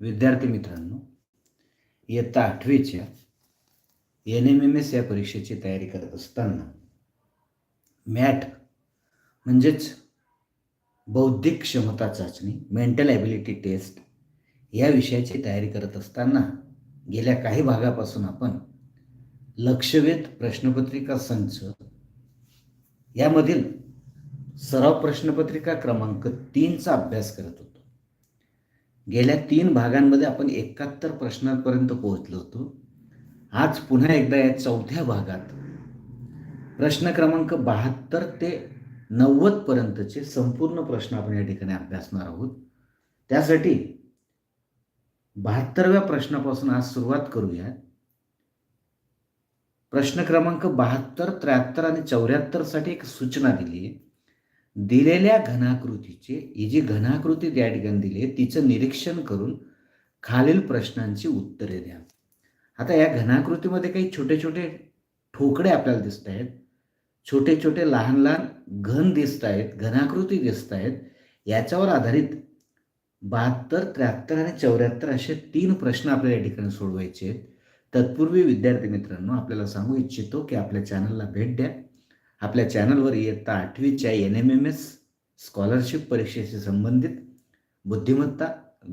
विद्यार्थी मित्रांनो इयत्ता आठवीच्या एन एम एम एस या परीक्षेची तयारी करत असताना मॅट म्हणजेच बौद्धिक क्षमता चाचणी मेंटल ॲबिलिटी टेस्ट या विषयाची तयारी करत असताना गेल्या काही भागापासून आपण लक्षवेध प्रश्नपत्रिका संच यामधील सराव प्रश्नपत्रिका क्रमांक तीनचा अभ्यास करत होतो. गेल्या तीन भागांमध्ये आपण एकाहत्तर प्रश्नांपर्यंत पोहोचलो होतो. आज पुन्हा एकदा या चौथ्या भागात प्रश्न क्रमांक बहात्तर ते नव्वदपर्यंतचे संपूर्ण प्रश्न आपण या ठिकाणी अभ्यासणार आहोत. त्यासाठी बहात्तरव्या प्रश्नापासून आज सुरुवात करूया. प्रश्न क्रमांक बहात्तर त्र्याहत्तर आणि चौऱ्याहत्तरसाठी एक सूचना दिली आहे दिलेल्या घनाकृतीचे ही जी घनाकृती त्या ठिकाणी दिली आहे तिचं निरीक्षण करून खालील प्रश्नांची उत्तरे द्या. आता या घनाकृतीमध्ये काही छोटे छोटे ठोकडे आपल्याला दिसत आहेत. छोटे छोटे लहान लहान घन दिसत आहेत घनाकृती दिसत आहेत. याच्यावर आधारित बहात्तर त्र्याहत्तर आणि चौऱ्याहत्तर असे तीन प्रश्न आपल्याला या ठिकाणी सोडवायचे आहेत. तत्पूर्वी विद्यार्थी मित्रांनो आपल्याला सांगू इच्छितो की आपल्या चॅनलला भेट द्या. आपल्या चॅनलवर इयत्ता आठवीच्या N M M S scholarship परीक्षेशी संबंधित बुद्धिमत्ता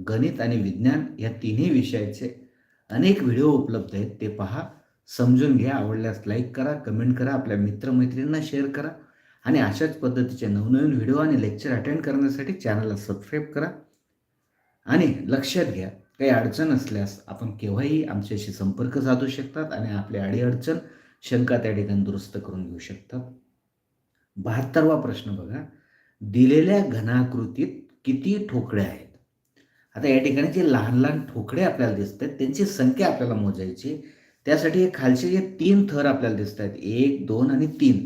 गणित आणि विज्ञान या तिन्ही विषयाचे अनेक व्हिडिओ उपलब्ध आहेत. ते पहा समजून घ्या आवडल्यास लाईक करा कमेंट करा आपल्या मित्रमैत्रिणींना शेअर करा आणि अशाच पद्धतीचे नवनवीन व्हिडिओ आणि लेक्चर अटेंड करण्यासाठी चॅनलला सबस्क्राईब करा. आणि लक्षात घ्या काही अडचण असल्यास आपण केव्हाही आमच्याशी संपर्क साधू शकतात आणि आपली अडीअडचण शंका त्या ठिकाणी दुरुस्त करून घेऊ शकतात बहात्तरवा प्रश्न बघा. दिलेल्या घनाकृतीत किती ठोकळे आहेत? आता या ठिकाणी जे लहान लहान ठोकळे आपल्याला दिसत आहेत त्यांची संख्या आपल्याला मोजायची त्यासाठी खालचे जे तीन थर आपल्याला दिसत आहेत एक दोन आणि तीन.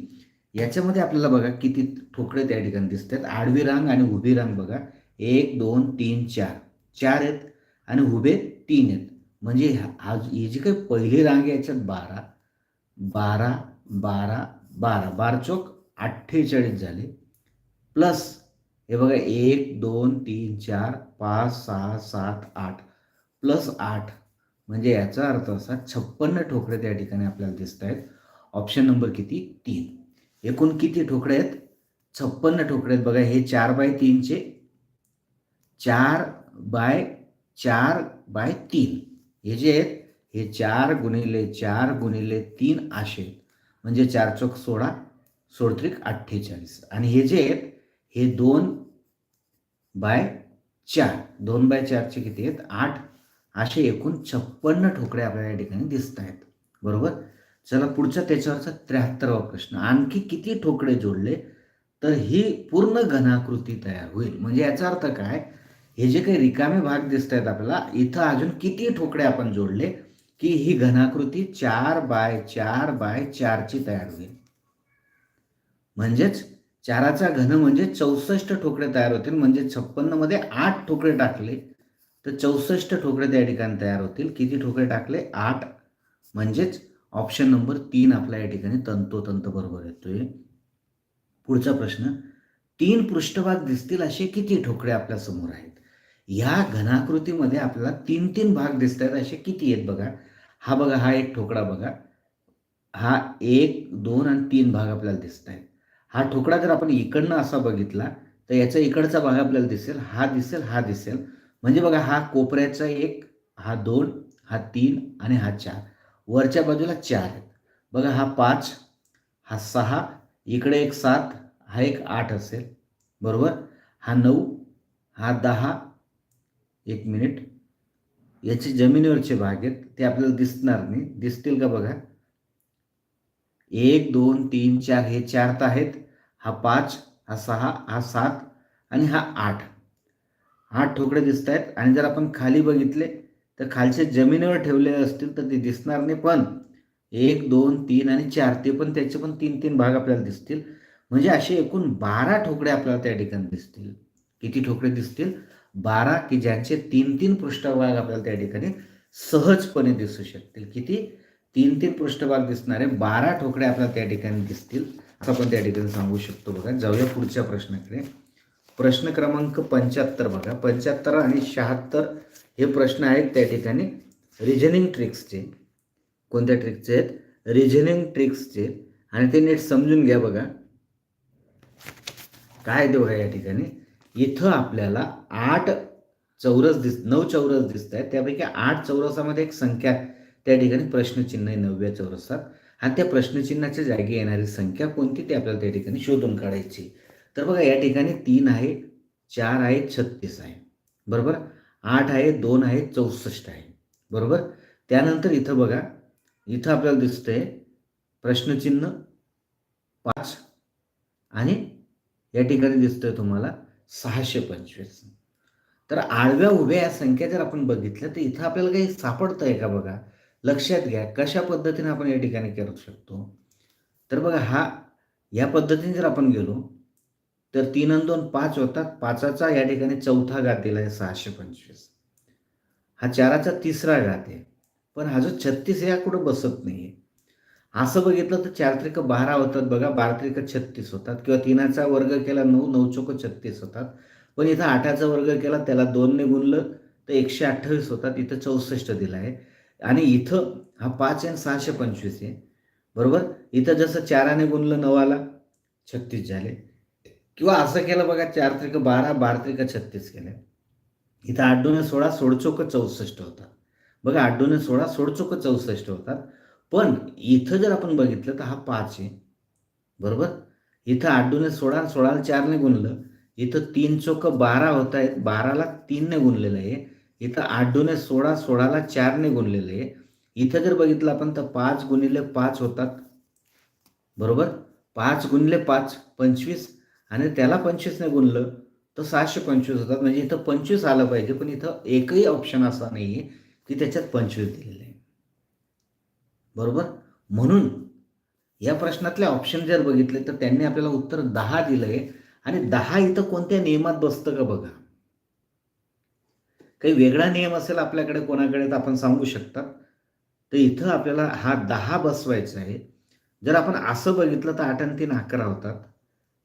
याच्यामध्ये आपल्याला बघा किती ठोकळे त्या ठिकाणी दिसत आहेत आडवी रांग आणि उभी रांग बघा. एक दोन तीन चार. चार आहेत आणि उभे तीन आहेत. म्हणजे आज ही जी काही पहिली रांग आहे याच्यात बारा. बारा बारा बारा. बार चौक अठ्ठेचाळीस झाले. प्लस हे बघा एक दोन तीन चार पाच सहा सात आठ. प्लस आठ. म्हणजे याचा अर्थ असा छप्पन्न ठोकळे त्या ठिकाणी आपल्याला दिसत आहेत. ऑप्शन नंबर किती? तीन. एकूण किती ठोकळे आहेत? छप्पन्न ठोकळे आहेत. बघा हे चार बाय तीनचे चार बाय चार बाय तीन. हे जे आहेत हे चार गुणिले चार गुणिले तीन असे म्हणजे चार चौक सोळा सोळत्रिक अठ्ठेचाळीस. आणि हे जे आहेत हे दोन बाय चार. दोन बाय चारचे किती आहेत? आठ. असे एकूण छप्पन्न ठोकळे आपल्याला या ठिकाणी दिसत आहेत. बरोबर? चला पुढचा त्याच्यावरचा त्र्याहत्तरावा प्रश्न. आणखी किती ठोकळे जोडले तर ही पूर्ण घनाकृती तयार होईल. म्हणजे याचा अर्थ काय? हे जे काही रिकामे भाग दिसत आहेत आपल्याला इथं अजून किती ठोकळे आपण जोडले की ही घनाकृती चार बाय चार बाय चारची तयार होईल. म्हणजेच चाराचा घन म्हणजे चौसष्ट ठोकळे तयार होतील म्हणजे छप्पन्नमध्ये आठ ठोकळे टाकले तर चौसष्ट ठोकळे त्या ठिकाणी तयार होतील. किती ठोकळे टाकले? आठ. म्हणजेच ऑप्शन नंबर तीन आपल्या या ठिकाणी तंतोतंत बरोबर येतोय. पुढचा प्रश्न तीन पृष्ठभाग दिसतील असे किती ठोकळे आपल्यासमोर आहेत? ह्या घनाकृतीमध्ये आपल्याला तीन तीन भाग दिसत आहेत असे किती आहेत बघा. हा बघा हा एक ठोकळा बघा. हा एक दोन आणि तीन भाग आपल्याला दिसत आहेत हा ठोकळा जर आपण इकडनं असा बघितला तर याचा इकडचा भाग आपल्याला दिसेल हा दिसेल हा दिसेल. म्हणजे बघा हा कोपऱ्याचा एक हा दोन हा तीन आणि हा चार. वरच्या बाजूला चार आहेत. बघा हा पाच हा सहा इकडे एक सात हा एक आठ असेल. बरोबर? हा नऊ हा दहा एक मिनिट. याचे जमिनीवरचे भाग आहेत ते आपल्याला दिसणार नाही. दिसतील का बघा? एक दोन तीन चार हे चार तर आहेत. हा पाच हा सहा हा सात आणि हा आठ. आठ ठोकळे दिसत आहेत आणि जर आपण खाली बघितले तर खालचे जमिनीवर ठेवलेले असतील तर ते दिसणार नाही. पण एक दोन तीन आणि चार ते पण त्याचे पण तीन तीन भाग आपल्याला दिसतील. म्हणजे असे एकूण बारा ठोकळे आपल्याला त्या ठिकाणी दिसतील. किती ठोकळे दिसतील? बारा की ज्यांचे तीन तीन पृष्ठभाग आपल्याला त्या ठिकाणी सहजपणे दिसू शकतील. किती? तीन तीन पृष्ठभाग दिसणारे बारा ठोकळे आपल्याला त्या ठिकाणी दिसतील. असं आपण त्या ठिकाणी सांगू शकतो बघा. जाऊया पुढच्या प्रश्नाकडे. प्रश्न क्रमांक पंच्याहत्तर बघा. पंच्याहत्तर आणि शहात्तर हे प्रश्न आहेत त्या ठिकाणी रिझनिंग ट्रिक्सचे कोणत्या ट्रिक्सचे आहेत? रिझनिंग ट्रिक्सचे आणि ते नीट समजून घ्या बघा. काय देऊ या ठिकाणी? इथं आपल्याला आठ चौरस दिस नऊ चौरस दिसत आहेत त्यापैकी आठ चौरसामध्ये एक संख्या त्या ठिकाणी प्रश्नचिन्ह आहे नवव्या चौरसात. आणि त्या प्रश्नचिन्हाच्या जागी येणारी संख्या कोणती ते आपल्याला त्या ठिकाणी शोधून काढायची. तर बघा या ठिकाणी तीन आहे चार आहे छत्तीस आहे. बरोबर? आठ आहे दोन आहे चौसष्ट आहे. बरोबर? त्यानंतर इथं बघा इथं आपल्याला दिसतंय प्रश्नचिन्ह पाच. आणि या ठिकाणी दिसतंय तुम्हाला सहाशे पंचवीस. तर आडव्या उभ्या या संख्या जर आपण बघितल्या तर इथं आपल्याला काही सापडतंय का बघा? लक्षात घ्या कशा पद्धतीने आपण या ठिकाणी करू शकतो? तर बघा हा या पद्धतीने जर आपण गेलो तर तीन आणि दोन पाच होतात. पाचाचा या ठिकाणी चौथा घात दिला आहे सहाशे पंचवीस. हा चाराचा तिसरा घात आहे. पण हा जो छत्तीस या कुठं बसत नाही आहे असं बघितलं तर चार त्रिक बारा होतात बघा बारा त्रिक छत्तीस होतात किंवा तीनाचा वर्ग केला नऊ नऊ चोक छत्तीस होतात. पण इथं आठाचा वर्ग केला त्याला दोनने गुणलं तर एकशे अठ्ठावीस होतात इथं चौसष्ट दिला आहे. आणि इथं हा पाच आणि सहाशे पंचवीस आहे. बरोबर? इथं जसं चाराने गुणलं नवाला छत्तीस झाले. किंवा असं केलं बघा चार त्रिक बारा बारा त्रिक छत्तीस केले. इथं आठ दोन सोळा सोळचोक चौसष्ट होतात. बघा आठ दोन सोळा सोळचोक चौसष्ट होतात. पण इथं जर आपण बघितलं तर हा पाच आहे. बरोबर? इथं आठ सोळा सोळाला चारने गुणलं. इथं तीन चोक बारा होत आहेत. बाराला तीनने गुणलेलं आहे. इथं आठ सोळा सोळाला चारने गुणलेलं आहे. इथं जर बघितलं आपण तर पाच गुणिले पाच होतात. बरोबर? पाच गुणले पाच पंचवीस. आणि त्याला पंचवीसने गुणलं तर सहाशे पंचवीस होतात. म्हणजे इथं पंचवीस आलं पाहिजे पण इथं एकही ऑप्शन असा नाही आहे की त्याच्यात पंचवीस दिलेलं आहे. बरोबर? म्हणून या प्रश्नातले ऑप्शन जर बघितले तर त्यांनी आपल्याला उत्तर दहा दिलं आहे आणि दहा इथं कोणत्या नियमात बसतं का बघा? काही वेगळा नियम असेल आपल्याकडे कोणाकडे तर आपण सांगू शकता. तर इथं आपल्याला हा दहा बसवायचा आहे. जर आपण असं बघितलं तर आठ आणि तीन अकरा होतात.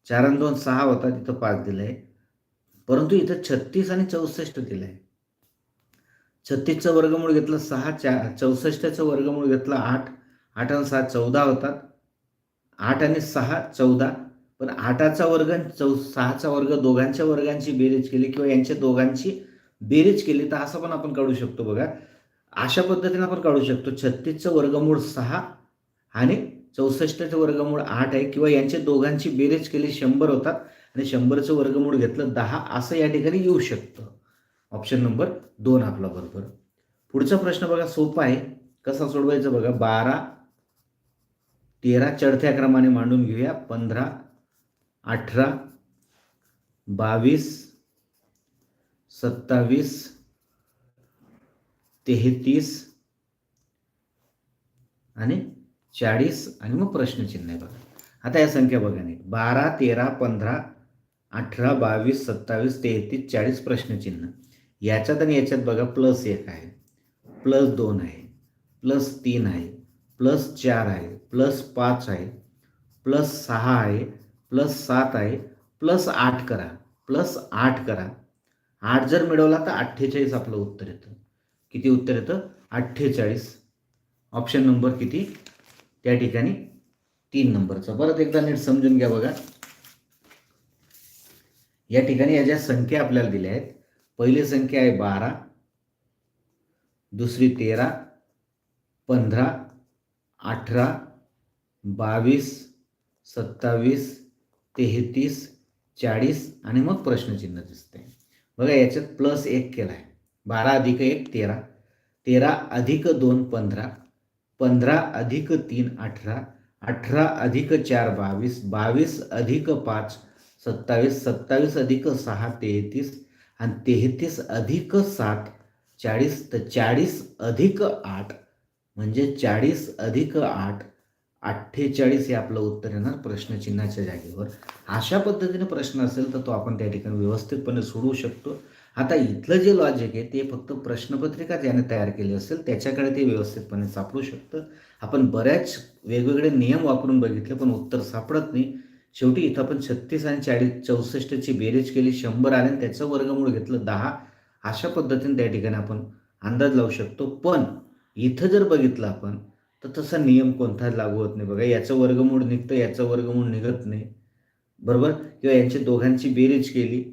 चार आणि दोन सहा होतात इथं पाच दिलं आहे परंतु इथं छत्तीस आणि चौसष्ट दिलं आहे छत्तीसचं वर्गमूळ घेतलं सहा चार चौसष्टचं वर्गमूळ घेतलं आठ. आठ आणि सहा चौदा होतात. आठ आणि सहा चौदा. पण आठाचा वर्ग आणि चौ सहाचा वर्ग दोघांच्या वर्गांची बेरीज केली किंवा यांच्या दोघांची बेरीज केली तर असं पण आपण काढू शकतो बघा. अशा पद्धतीने आपण काढू शकतो. छत्तीसचं वर्गमूळ सहा आणि चौसष्टचं वर्गमूळ आठ आहे किंवा यांच्या दोघांची बेरीज केली शंभर होतात आणि शंभरचं वर्गमूळ घेतलं दहा असं या ठिकाणी येऊ शकतं. ऑप्शन नंबर दोन आपला बरोबर. पुढचा प्रश्न बघा सोपा आहे. कसा सोडवायचं बघा बारा तेरा चढत्या क्रमाने मांडून घेऊया. पंधरा अठरा बावीस सत्तावीस तेहतीस आणि चाळीस. आणि मग प्रश्नचिन्ह आहे बघा. आता या संख्या बघा नाही बारा तेरा पंधरा अठरा बावीस सत्तावीस तेहतीस चाळीस प्रश्नचिन्ह. याच्यात आणि याच्यात बघा प्लस एक आहे प्लस दोन आहे प्लस तीन आहे प्लस चार आहे प्लस पाच आहे प्लस सहा आहे प्लस सात आहे प्लस आठ करा प्लस आठ करा. आठ जर मिळवला तर अठ्ठेचाळीस आपलं उत्तर येतं. किती उत्तर येतं? अठ्ठेचाळीस. ऑप्शन नंबर किती? त्या ठिकाणी तीन नंबरचा परत एकदा नीट समजून घ्या बघा. या ठिकाणी या ज्या संख्या आपल्याला दिल्या आहेत पहिली संख्या आहे बारा दुसरी तेरा पंधरा अठरा बावीस सत्तावीस तेहतीस चाळीस आणि मग प्रश्नचिन्ह दिसते. बघा याच्यात प्लस एक केला आहे बारा अधिक एक तेरा. तेरा अधिक दोन पंधरा. पंधरा अधिक तीन अठरा. अठरा अधिक चार बावीस. बावीस अधिक पाच सत्तावीस. सत्तावीस अधिक सहा तेहतीस. आणि तेहतीस अधिक सात चाळीस तर चाळीस अधिक आठ म्हणजे चाळीस अधिक आठ अठ्ठेचाळीस हे आपलं उत्तर येणार प्रश्नचिन्हाच्या जागेवर. अशा पद्धतीने प्रश्न असेल तर तो आपण त्या ठिकाणी व्यवस्थितपणे सोडवू शकतो. आता इथलं जे लॉजिक आहे ते फक्त प्रश्नपत्रिका ज्याने तयार केली असेल त्याच्याकडे ते व्यवस्थितपणे सापडू शकतं. आपण बऱ्याच वेगवेगळे नियम वापरून बघितले पण उत्तर सापडत नाही. शेवटी इथं आपण छत्तीस आणि चाळीस चौसष्टची बेरीज केली शंभर आले आणि त्याचं वर्गमूळ घेतलं दहा. अशा पद्धतीने त्या ठिकाणी आपण अंदाज लावू शकतो. पण इथं जर बघितलं आपण तर तसा नियम कोणताच लागू होत नाही बघा. याचं वर्गमूळ निघतं याचं वर्गमूळ निघत नाही. बरोबर? किंवा यांची दोघांची बेरीज केली.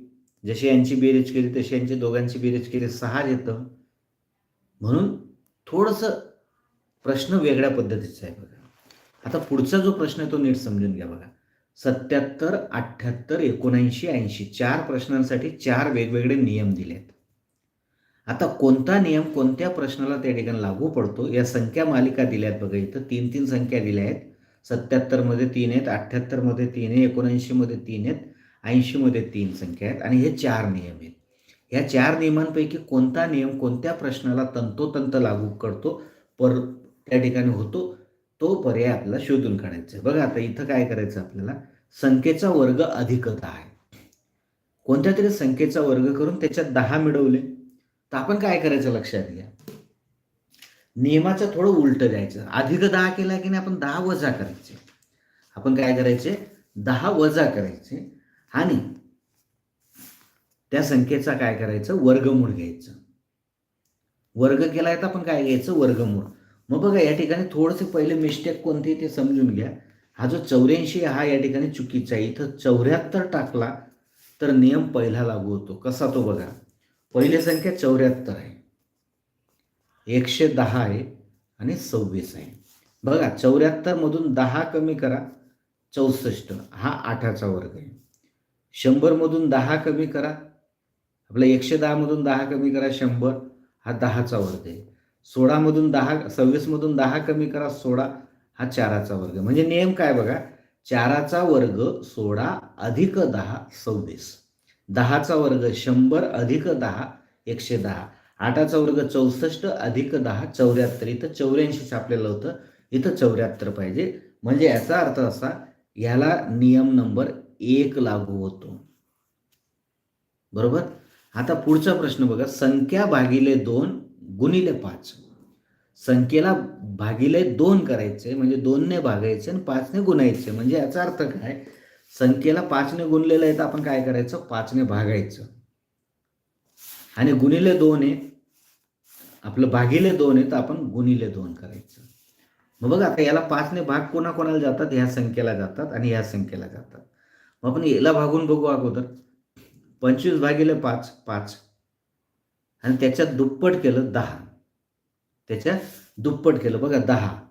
जशी यांची बेरीज केली तशी यांची दोघांची बेरीज केली. सहा येतं. म्हणून थोडंसं प्रश्न वेगळ्या पद्धतीचा आहे बघा. आता पुढचा जो प्रश्न आहे तो नीट समजून घ्या बघा. सत्याहत्तर अठ्ठ्याहत्तर एकोणऐंशी ऐंशी चार प्रश्नांसाठी चार वेगवेगळे नियम दिले आहेत आता कोणता नियम कोणत्या प्रश्नाला त्या ठिकाणी लागू पडतो या संख्या मालिका दिल्या आहेत बघा इथं. तीन तीन संख्या दिल्या आहेत. सत्याहत्तरमध्ये तीन आहेत अठ्ठ्याहत्तरमध्ये तीन आहे एकोणऐंशीमध्ये तीन आहेत ऐंशीमध्ये तीन संख्या आहेत. आणि हे चार नियम आहेत. ह्या चार नियमांपैकी कोणता नियम कोणत्या प्रश्नाला तंतोतंत लागू करतो पर त्या ठिकाणी होतो तो पर्याय आपल्याला शोधून काढायचा आहे. बघा आता इथं काय करायचं आपल्याला? संख्येचा वर्ग अधिकता आहे. कोणत्या तरी संख्येचा वर्ग करून त्याच्यात दहा मिळवले. तर आपण काय करायचं लक्षात घ्या. नियमाचं थोडं उलट द्यायचं. अधिक दहा केला की नाही आपण दहा वजा करायचे. आपण काय करायचे? दहा वजा करायचे. आणि त्या संख्येचा काय करायचं? वर्गमूळ घ्यायचं. वर्ग केला तर आपण काय घ्यायचं? वर्गमूळ. मग बघा या ठिकाणी थोडंसं पहिले मिस्टेक कोणती ते समजून घ्या. हा जो चौऱ्याऐंशी हा या ठिकाणी चुकीचा आहे. इथं चौऱ्याहत्तर टाकला तर नियम पहिला लागू होतो. कसा तो बघा? पहिली संख्या चौऱ्याहत्तर आहे. एकशे दहा आहे आणि सव्वीस आहे. बघा चौऱ्याहत्तरमधून दहा कमी करा चौसष्ट. हा आठाचा वर्ग आहे. शंभरमधून दहा कमी करा. आपल्या एकशे दहामधून दहा कमी करा शंभर. हा दहाचा वर्ग आहे. सोळामधून दहा सव्वीसमधून दहा कमी करा सोळा हा चाराचा वर्ग. म्हणजे नियम काय बघा? चाराचा वर्ग सोळा अधिक दहा सव्वीस. दहाचा वर्ग शंभर अधिक दहा एकशे दहा. आठाचा वर्ग चौसष्ट अधिक दहा चौऱ्याहत्तर. इथं चौऱ्याऐंशी छापलेलं होतं. इथं चौऱ्याहत्तर पाहिजे. म्हणजे याचा अर्थ असा याला नियम नंबर एक लागू होतो. बरोबर? आता पुढचा प्रश्न बघा. संख्या भागिले दोन गुणिले पाच. संख्येला भागिले दोन करायचे म्हणजे दोनने भागायचे आणि पाचने गुणायचे. म्हणजे याचा अर्थ काय? संख्येला पाचने गुणलेलं आहे तर आपण काय करायचं? पाचने भागायचं. आणि गुणिले दोन आहे आपलं भागिले दोन आहे तर आपण गुणिले दोन करायचं. मग बघा आता याला पाचने भाग कोणाकोणाला जातात? ह्या संख्येला जातात आणि ह्या संख्येला जातात. मग आपण याला भागून बघू अगोदर. पंचवीस भागिले पाच पाच. आणि त्याच्यात दुप्पट केलं दहा. त्याच्यात दुप्पट केलं. बघा दहा.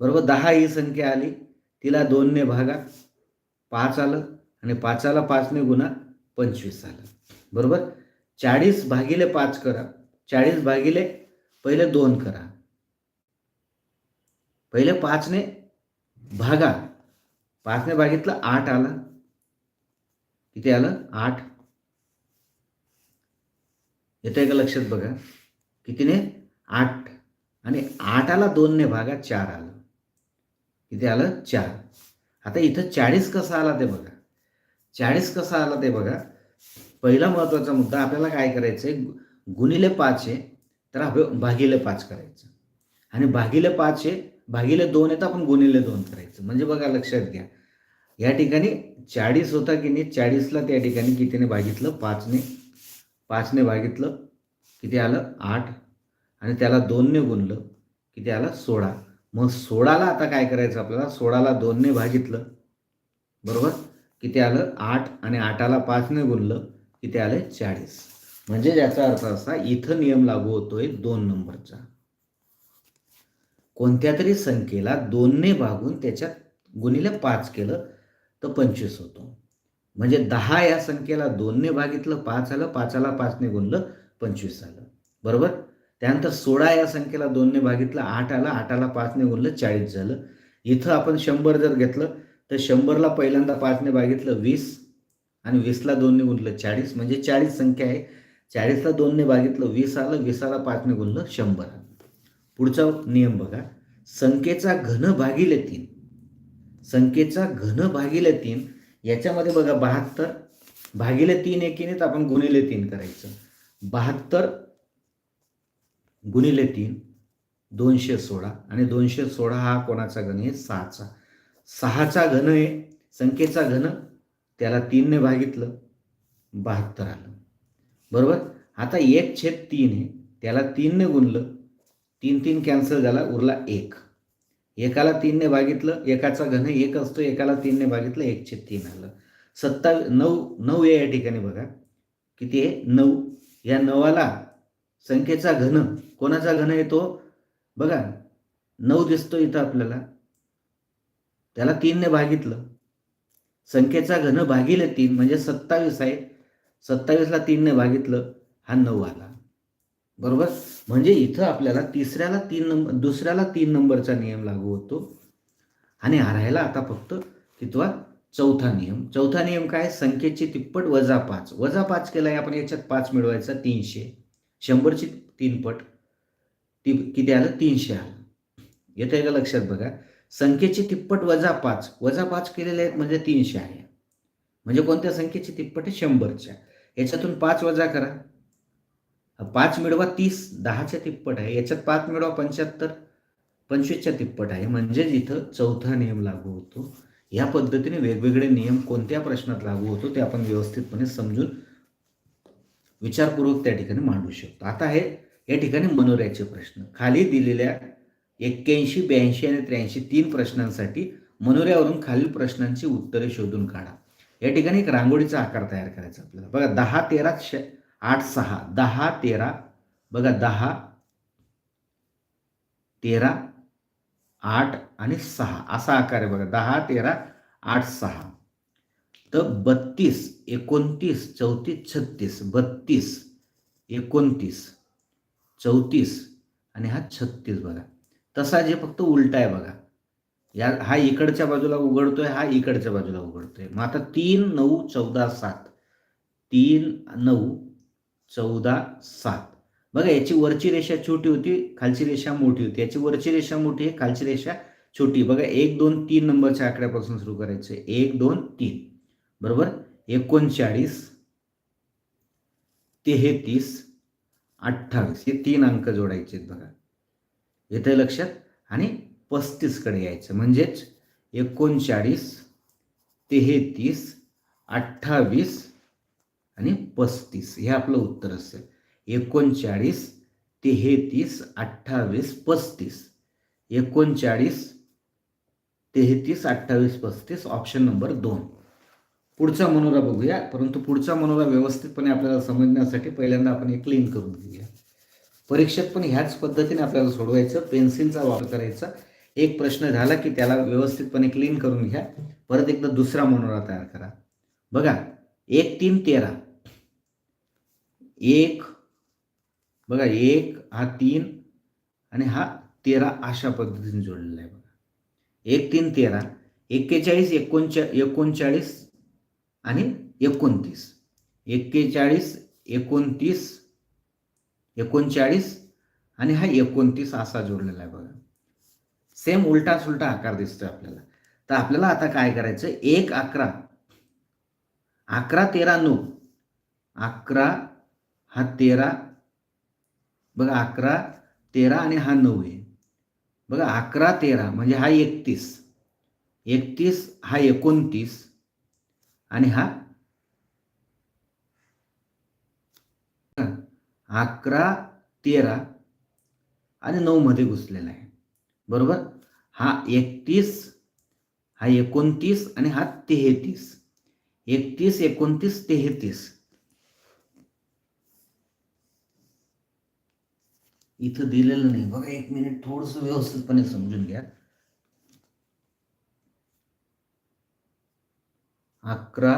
बरोबर? दहा ही संख्या आली. तिला दोनने भागा पाच आलं. आणि पाचाला पाचने गुणा पंचवीस आलं बरोबर? चाळीस भागिले पाच करा. चाळीस भागिले पहिले दोन करा. पहिले पाचने भागा. पाचने भागितलं आठ आलं. किती आलं? आठ. येतंय का लक्षात बघा? कितीने आठ आणि आठाला दोनने भागा चार आलं. किती आलं? चार. आता इथं चाळीस कसा आला ते बघा. चाळीस कसा आला ते बघा. पहिला महत्त्वाचा मुद्दा आपल्याला काय करायचं आहे गुणिले पाच आहे तर आपण भागिले पाच करायचं. आणि भागिले पाच आहे भागिले दोन आहे तर आपण गुणिले दोन करायचं. म्हणजे बघा लक्षात घ्या. या ठिकाणी चाळीस होता की नाही? चाळीसला त्या ठिकाणी कितीने भागितलं? पाचने. पाचने भागितलं किती आलं? आठ. आणि त्याला दोनने गुणलं किती आलं? सोळा. मग सोळाला आता काय करायचं आपल्याला? सोळाला दोनने भागितलं. बरोबर? किती आलं? आठ. आणि आठाला पाचने गुणलं किती आले? चाळीस. म्हणजे याचा अर्थ असा इथं नियम लागू होतोय दोन नंबरचा. कोणत्या तरी संख्येला दोनने भागून त्याच्यात गुणिले पाच केलं तर पंचवीस होतो. म्हणजे दहा या संख्येला दोनने भागितलं पाच आलं पाचाला पाचने गुणलं पंचवीस आलं. बरोबर? त्यानंतर सोळा या संख्येला दोनने भागितलं आठ आलं आठाला पाचने गुणलं चाळीस झालं. इथं आपण शंभर जर घेतलं तर शंभरला पहिल्यांदा पाचने भागितलं वीस. आणि वीसला दोनने गुणलं चाळीस. म्हणजे चाळीस संख्या आहे. चाळीसला दोनने भागितलं वीस आलं वीसाला पाचने गुणलं शंभर आलं. पुढचा नियम बघा. संख्येचा घन भागिले तीन. संख्येचा घन भागिले तीन याच्यामध्ये बघा बहात्तर भागिले तीन एकीने तर आपण गुणिले तीन करायचं. बहात्तर गुणिले तीन दोनशे सोळा. आणि दोनशे सोळा हा कोणाचा घन? आहे सहाचा. सहाचा घन आहे संख्येचा घन त्याला तीनने भागितलं बहात्तर आलं. बरोबर? आता एक छेद तीन आहे त्याला तीनने गुणलं तीन तीन कॅन्सल झाला उरला एक. एकाला तीनने भागितलं एकाचा घन एक असतो एकाला तीनने भागितलं एकशे तीन आलं. सत्तावीस नऊ नऊ आहे या ठिकाणी बघा. किती आहे? नऊ. या नवाला संख्येचा घन. कोणाचा घन येतो? बघा. नऊ दिसतो इथं आपल्याला. त्याला तीनने भागितलं. संख्येचा घन भागिले तीन म्हणजे सत्तावीस आहे. सत्तावीसला तीनने भागितलं हा नऊ आला. बरोबर? म्हणजे इथं आपल्याला तिसऱ्याला तीन नंबर दुसऱ्याला तीन नंबरचा नियम लागू होतो. आणि हरायला आता फक्त तिथवा चौथा नियम. चौथा नियम काय? संख्येची तिप्पट वजा पाच. वजा पाच केलाय आपण याच्यात पाच मिळवायचा तीनशे. शंभरची तीनपट ती किती आलं? तीनशे आलं. येतं का लक्षात बघा? संख्येची तिप्पट वजा पाच. वजा पाच केलेले आहेत म्हणजे तीनशे आहे. म्हणजे कोणत्या संख्येची तिप्पट? आहे शंभरच्या. याच्यातून पाच वजा करा. पाच मिळवा तीस दहाच्या तिप्पट आहे. याच्यात पाच मिळवा पंच्याहत्तर पंचवीसच्या तिप्पट आहे. म्हणजेच इथं चौथा नियम लागू होतो. या पद्धतीने वेगवेगळे नियम कोणत्या प्रश्नात लागू होतो ते आपण व्यवस्थितपणे समजून विचारपूर्वक त्या ठिकाणी मांडू शकतो. आता हे या ठिकाणी मनोऱ्याचे प्रश्न. खाली दिलेल्या एक्क्याऐंशी ब्याऐंशी आणि त्र्याऐंशी तीन प्रश्नांसाठी मनोऱ्यावरून खालील प्रश्नांची उत्तरे शोधून काढा. या ठिकाणी एक रांगोळीचा आकार तयार करायचा आपल्याला. बघा दहा तेरा श आठ सहा दहा तेरा. बघा दहा तेरा आठ आणि सहा. असा आकार आहे बघा. दहा तेरा आठ सहा. तर बत्तीस एकोणतीस चौतीस छत्तीस. बत्तीस एकोणतीस चौतीस आणि हा छत्तीस बघा. तसा जे फक्त उलटा आहे बघा. या हा इकडच्या बाजूला उघडतोय हा इकडच्या बाजूला उघडतोय. मग आता तीन नऊ चौदा सात. तीन नऊ चौदा सात. बघा याची वरची रेषा छोटी होती खालची रेषा मोठी होती. याची वरची रेषा मोठी आहे खालची रेषा छोटी. बघा एक दोन तीन नंबरच्या आकड्यापासून सुरू करायचं एक दोन तीन. बरोबर? एकोणचाळीस तेहतीस अठ्ठावीस. हे तीन अंक जोडायचे आहेत बघा. येतं लक्षात? आणि पस्तीसकडे यायचं. म्हणजेच एकोणचाळीस तेहतीस अठ्ठावीस आणि पस्तीस. हे आपलं उत्तर असेल. एकोणचाळीस तेहतीस अठ्ठावीस पस्तीस. एकोणचाळीस तेहतीस अठ्ठावीस पस्तीस ऑप्शन नंबर दोन. पुढचा मनोरा बघूया परंतु पुढचा मनोरा व्यवस्थितपणे आपल्याला समजण्यासाठी पहिल्यांदा आपण एक क्लीन करून घेऊया. परीक्षेत पण ह्याच पद्धतीने आपल्याला सोडवायचं पेन्सिलचा वापर करायचा. एक प्रश्न झाला की त्याला व्यवस्थितपणे क्लीन करून घ्या. परत एकदा दुसरा मनोरा तयार करा. बघा एक तीन तेरा. एक बघा एक हा तीन आणि हा तेरा अशा पद्धतीने जोडलेला आहे बघा. एक तीन तेरा. एक्केचाळीस एकोणचा एकोणचाळीस आणि एकोणतीस. एक्केचाळीस एकोणतीस एकोणचाळीस आणि हा एकोणतीस असा जोडलेला आहे बघा. सेम उलटा सुलटा आकार दिसतोय आपल्याला. तर आपल्याला आता काय करायचं? एक अकरा. अकरा तेरा नऊ. अकरा हा तेरा बघा अकरा तेरा आणि हा नऊ आहे. बघा अकरा तेरा म्हणजे हा एकतीस. एकतीस हा एकोणतीस आणि हा अकरा तेरा आणि नऊमध्ये घुसलेला आहे. बरोबर? हा एकतीस हा एकोणतीस आणि हा तेहतीस. एकतीस एकोणतीस तेहतीस. इथं दिलेलं नाही. बघा एक मिनिट थोडस व्यवस्थितपणे समजून घ्या. अकरा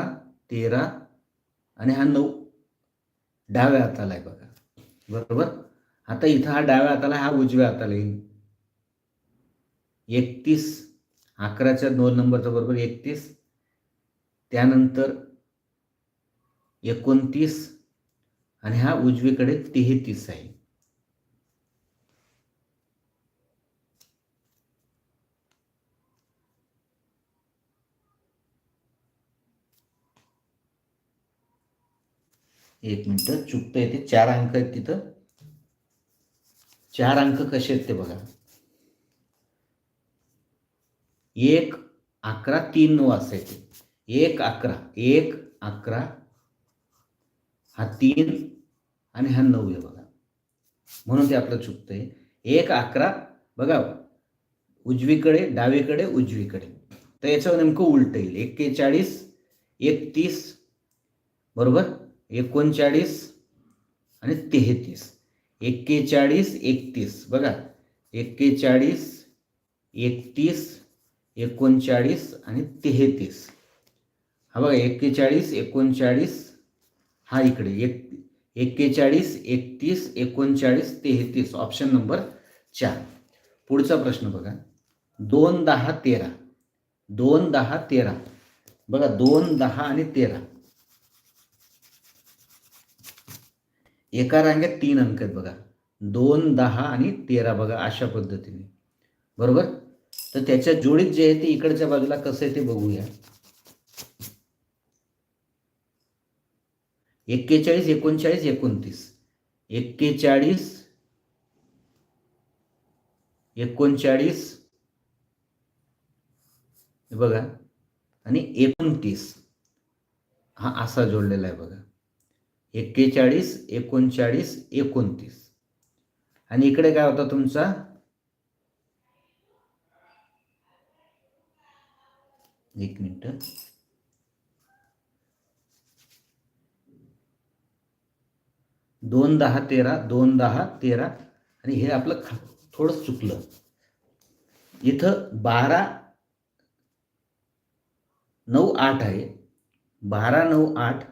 तेरा आणि हा नऊ. डाव्या हाताला आहे बघा. बरोबर? आता इथं हा डाव्या हाताला हा उजव्या हाताला येईल. एकतीस. अकराच्या दोन नंबरचा बरोबर एकतीस. त्यानंतर एकोणतीस. आणि हा उजवीकडे तेहतीस आहे. एक मिनटं. चुकतं ते. चार अंक आहेत तिथं. चार अंक कसे आहेत ते बघा. एक अकरा तीन नऊ असायचे एक अकरा. एक अकरा हा तीन आणि हा नऊ आहे बघा. म्हणून ते आपलं चुकतंय. एक अकरा बघा उजवीकडे डावीकडे उजवीकडे. तर याच्यावर नेमकं उलट येईल. एक्केचाळीस एकतीस बरोबर? एकोणचाळीस आणि तेहतीस. एक्केचाळीस एकतीस. बघा. एक्केचाळीस एकतीस एकोणचाळीस आणि तेहतीस. हा बघा एक्केचाळीस एकोणचाळीस. हा इकडे. एक एक्केचाळीस एकतीस एकोणचाळीस तेहतीस. ऑप्शन नंबर चार. पुढचा प्रश्न बघा. दोन दहा तेरा. दोन दहा तेरा. बघा दोन दहा आणि तेरा. एका रांगेत तीन अंक आहेत बघा. दोन दहा आणि तेरा बघा अशा पद्धतीने. बरोबर? तर त्याच्या जोडीत जे आहे ते इकडच्या बाजूला कसं आहे ते बघूया. एक्केचाळीस एकोणचाळीस एकोणतीस. एक्केचाळीस एकोणचाळीस बघा. आणि एकोणतीस. हा असा जोडलेला आहे बघा. एक्केचाळीस एकोणचाळीस एकोणतीस. आणि इकडे काय होता तुमचा? एक मिनिट. दोन दहा तेरा दोन दहा तेरा. आणि हे आपलं खा थोडं चुकलं. इथं बारा नऊ आठ आहे. बारा नऊ आठ.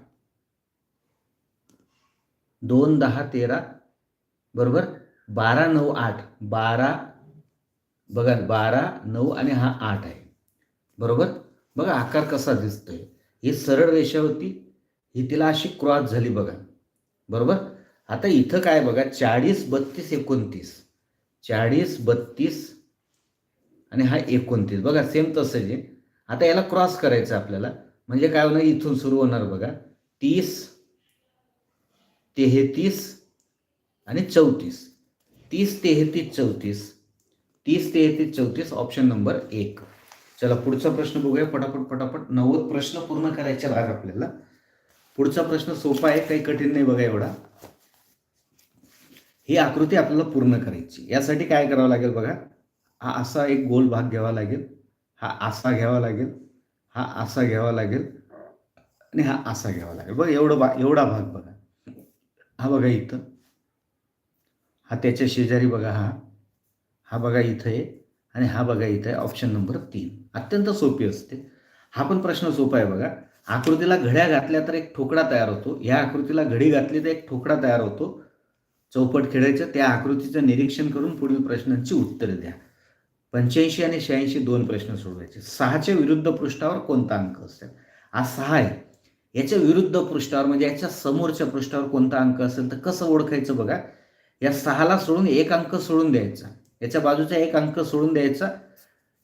दोन दहा तेरा बरोबर? बारा नऊ आठ. बारा बघा बारा नऊ आणि हा आठ आहे. बरोबर? बघा आकार कसा दिसतोय. ही सरळ रेषा होती. ही तिला अशी क्रॉस झाली बघा. बरोबर? आता इथं काय बघा? चाळीस बत्तीस एकोणतीस. चाळीस बत्तीस आणि हा एकोणतीस. बघा सेम तसं आहे. आता याला क्रॉस करायचं आपल्याला. म्हणजे काय होणार? इथून सुरू होणार बघा. तीस तेहतीस आणि चौतीस. तीस तेहतीस चौतीस. तीस तेहतीस चौतीस ऑप्शन नंबर एक. चला पुढचा प्रश्न बघूया. पटापट पटापट. नव्वद प्रश्न पूर्ण करायचे लाग आपल्याला. पुढचा प्रश्न सोपा आहे काही कठीण नाही बघा एवढा. ही आकृती आपल्याला पूर्ण करायची. यासाठी काय करावं लागेल बघा? हा असा एक गोल भाग घ्यावा लागेल. हा असा घ्यावा लागेल. हा असा घ्यावा लागेल. आणि हा असा घ्यावा लागेल. बघा एवढं बा एवढा भाग बघा. हा बघा इथं. हा त्याच्या शेजारी बघा हा. हा बघा इथं आहे आणि हा बघा इथं आहे. ऑप्शन नंबर तीन. अत्यंत सोपी असते. हा पण प्रश्न सोपा आहे बघा. आकृतीला घड्या घातल्या तर एक ठोकळा तयार होतो. या आकृतीला घडी घातली तर एक ठोकळा तयार होतो. चौपट खेळायचं त्या आकृतीचं निरीक्षण करून पुढील प्रश्नांची उत्तरे द्या. पंच्याऐंशी आणि शहाऐंशी दोन प्रश्न सोडवायचे. सहाच्या विरुद्ध पृष्ठावर कोणता अंक असेल? हा सहा आहे. याच्या विरुद्ध पृष्ठावर म्हणजे याच्या समोरच्या पृष्ठावर कोणता अंक असेल तर कसं ओळखायचं बघा. या सहाला सोडून एक अंक सोडून द्यायचा. याच्या बाजूचा एक अंक सोडून द्यायचा.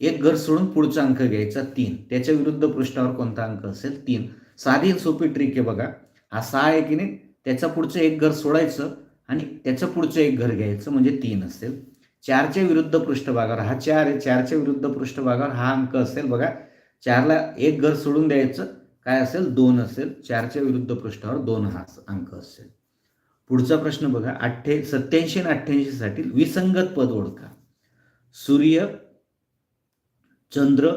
एक घर सोडून पुढचा अंक घ्यायचा तीन. त्याच्या विरुद्ध पृष्ठावर कोणता अंक असेल? तीन. साधी सोपी ट्रिक आहे बघा. हा सहा आहे की नाही? त्याच्या पुढचं एक घर सोडायचं आणि त्याच्या पुढचं एक घर घ्यायचं म्हणजे तीन असेल. चारच्या विरुद्ध पृष्ठभागावर हा चार आहे. चारच्या विरुद्ध पृष्ठभागावर हा अंक असेल बघा. चारला एक घर सोडून द्यायचं. काय असेल? दोन असेल. चारच्या विरुद्ध पृष्ठावर दोन हा अंक असेल. पुढचा प्रश्न बघा. अठ्ठे सत्याऐंशी आणि अठ्ठ्याऐंशीसाठी विसंगत पद ओळखा. सूर्य चंद्र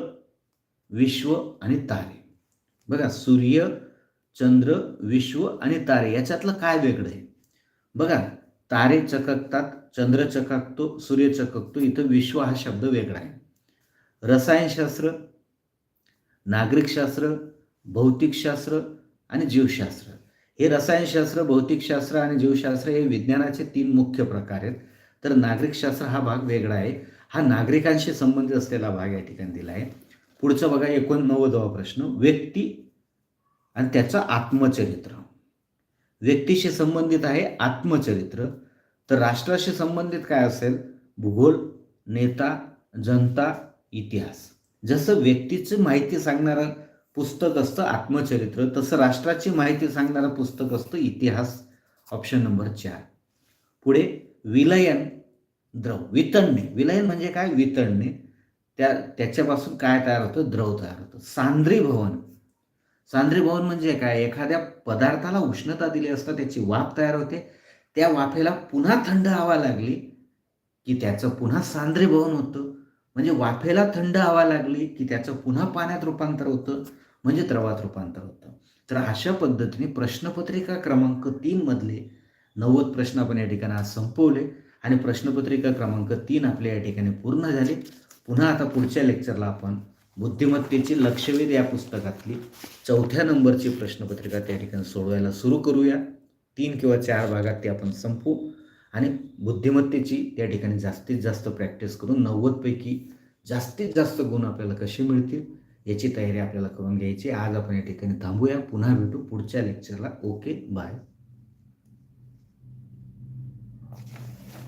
विश्व आणि तारे. बघा सूर्य चंद्र विश्व आणि तारे याच्यातलं काय वेगळं आहे? बघा तारे चककतात चंद्र चककतो सूर्य चककतो इथं विश्व हा शब्द वेगळा आहे. रसायनशास्त्र नागरिकशास्त्र भौतिकशास्त्र आणि जीवशास्त्र. हे रसायनशास्त्र भौतिकशास्त्र आणि जीवशास्त्र हे विज्ञानाचे तीन मुख्य प्रकार आहेत. तर नागरिकशास्त्र हा भाग वेगळा आहे. हा नागरिकांशी संबंधित असलेला भाग या ठिकाणी दिला आहे. पुढचं बघा एकोणनव्वदवा प्रश्न. व्यक्ती आणि त्याचं आत्मचरित्र. व्यक्तीशी संबंधित आहे आत्मचरित्र. तर राष्ट्राशी संबंधित काय असेल? भूगोल नेता जनता इतिहास. जसं व्यक्तीची माहिती सांगणारं पुस्तक असतं आत्मचरित्र. तसं राष्ट्राची माहिती सांगणारं पुस्तक असतं इतिहास ऑप्शन नंबर चार. पुढे विलयन द्रव वितळणे. विलयन म्हणजे काय? वितळणे. त्या त्याच्यापासून काय तयार होतं? द्रव तयार होतं. सांद्री भवन. सांद्री भवन म्हणजे काय? एखाद्या पदार्थाला उष्णता दिली असता त्याची वाफ तयार होते. त्या वाफेला पुन्हा थंड हवा लागली की त्याचं पुन्हा सांद्रीभवन होतं. म्हणजे वाफेला थंड हवा लागली की त्याचं पुन्हा पाण्यात रूपांतर होतं. म्हणजे द्रवात रूपांतर होतं. तर अशा पद्धतीने प्रश्नपत्रिका क्रमांक तीनमधले नव्वद प्रश्न आपण या ठिकाणी आज संपवले आणि प्रश्नपत्रिका क्रमांक तीन आपल्या या ठिकाणी पूर्ण झाली. पुन्हा आता पुढच्या लेक्चरला आपण बुद्धिमत्तेची लक्षवेध या पुस्तकातली चौथ्या नंबरची प्रश्नपत्रिका त्या ठिकाणी सोडवायला सुरू करूया. तीन किंवा चार भागात ती आपण संपू आणि बुद्धिमत्तेची त्या ठिकाणी जास्तीत जास्त प्रॅक्टिस करून नव्वदपैकी जास्तीत जास्त गुण आपल्याला कसे मिळतील याची तयारी आपल्याला करून घ्यायची. आज आपण या ठिकाणी थांबूया. पुन्हा भेटू पुढच्या लेक्चरला ओके बाय